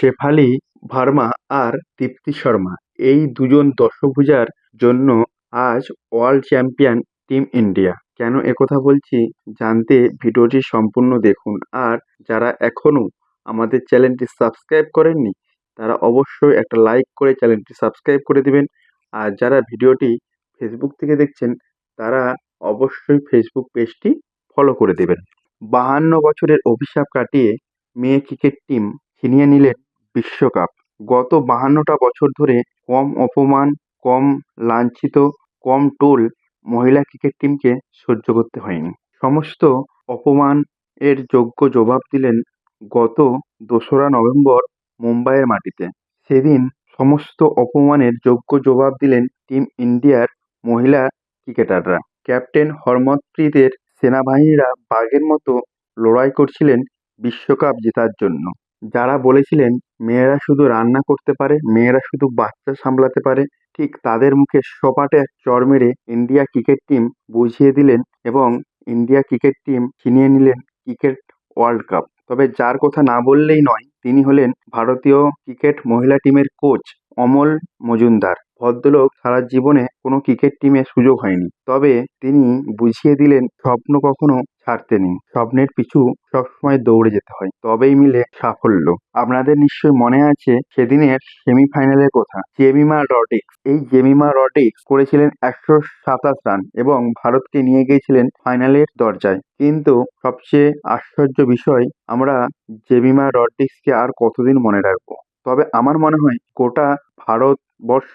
শেফালি, ভার্মা আর দীপ্তি শর্মা। এই দুজন দশভুজার জন্য আজ ওয়ার্ল্ড চ্যাম্পিয়ন টিম ইন্ডিয়া। কেন একথা বলছি? জানতে ভিডিওটি সম্পূর্ণ দেখুন। আর যারা এখনও আমাদের চ্যানেলটি সাবস্ক্রাইব করেননি, তারা অবশ্যই একটা লাইক করে চ্যানেলটি সাবস্ক্রাইব করে দেবেন। আর যারা ভিডিওটি ফেসবুক থেকে দেখছেন, তারা অবশ্যই ফেসবুক পেজটি ফলো করে দেবেন। বাহান্ন বছরের অভিশাপ কাটিয়ে মেয়ে ক্রিকেট টিম ছিনিয়ে নিলেন বিশ্বকাপ। গত বাহান্নটা বছর ধরে কম অপমান, কম লাঞ্ছিত, কম টোল মহিলা ক্রিকেট টিমকে সহ্য করতে হয়নি। সমস্ত অপমান এর যোগ্য জবাব দিলেন গত দোসরা নভেম্বর মুম্বাইয়ের মাটিতে। সেদিন সমস্ত অপমানের যোগ্য জবাব দিলেন টিম ইন্ডিয়ার মহিলা ক্রিকেটাররা। ক্যাপ্টেন হরমনপ্রীতের সেনাবাহিনীরা বাঘের মতো লড়াই করছিলেন বিশ্বকাপ জেতার জন্য। যারা বলেছিলেন মেয়েরা শুধু রান্না করতে পারে, মেয়েরা শুধু বাচ্চা সামলাতে পারে। ঠিক তাদের মুখে সপাটে এক চর মেরে ইন্ডিয়া ক্রিকেট টিম বুঝিয়ে দিলেন এবং ইন্ডিয়া ক্রিকেট টিম ছিনিয়ে নিলেন ক্রিকেট ওয়ার্ল্ড কাপ। তবে যার কথা না বললেই নয়, তিনি হলেন ভারতীয় ক্রিকেট মহিলা টিমের কোচ অমল মজুমদার। ভদ্রলোক সারা জীবনে কোনো ক্রিকেট টিমে সুযোগ হয়নি। তবে তিনি বুঝিয়ে দিলেন, স্বপ্ন কখনো ছাড়তে নেই। স্বপ্নের পিছু সবসময় দৌড়ে যেতে হয়। তবেই মিলে সাফল্য। আপনাদের নিশ্চয়ই মনে আছে সেদিনের সেমিফাইনালের কথা। জেমিমা রডিক্স এই জেমিমা রডিক্স করেছিলেন একশো সাতাশ রান এবং ভারতকে নিয়ে গিয়েছিলেন ফাইনালের দরজায়। কিন্তু সবচেয়ে আশ্চর্য বিষয়, আমরা জেমিমা রড্রিক্সকে আর কতদিন মনে রাখব? তবে আমার মনে হয় গোটা ভারতবর্ষ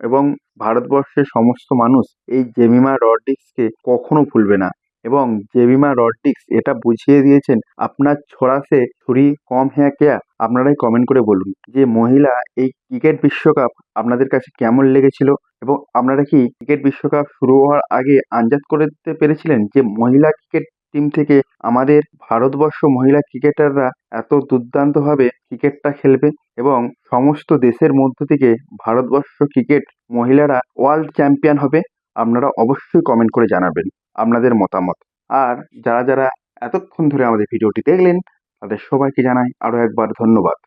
এবং ভারতবর্ষের সমস্ত মানুষ এই জেমিমা রড্রিক্সকে কখনো ভুলবে না। এবং জেমিমা রড্রিক্স এটা বুঝিয়ে দিয়েছেন, আপনার ছোড়া সে ছুরি কম হ্যাঁ কেয়া? আপনারাই কমেন্ট করে বলুন যে, মহিলা, এই ক্রিকেট বিশ্বকাপ আপনাদের কাছে কেমন লেগেছিল? এবং আপনারা কি ক্রিকেট বিশ্বকাপ শুরু হওয়ার আগে আন্দাজ করতে পেরেছিলেন যে, মহিলা ক্রিকেট টিম থেকে আমাদের ভারতবর্ষ মহিলা ক্রিকেটাররা এত দুর্দান্তভাবে ক্রিকেটটা খেলবে এবং সমস্ত দেশের মধ্য থেকে ভারতবর্ষ ক্রিকেট মহিলারা ওয়ার্ল্ড চ্যাম্পিয়ন হবে, আপনারা অবশ্যই কমেন্ট করে জানাবেন আপনাদের মতামত। আর যারা যারা এতক্ষণ ধরে আমাদের ভিডিওটি দেখলেন, তাদের সবাইকে জানাই আরও একবার ধন্যবাদ।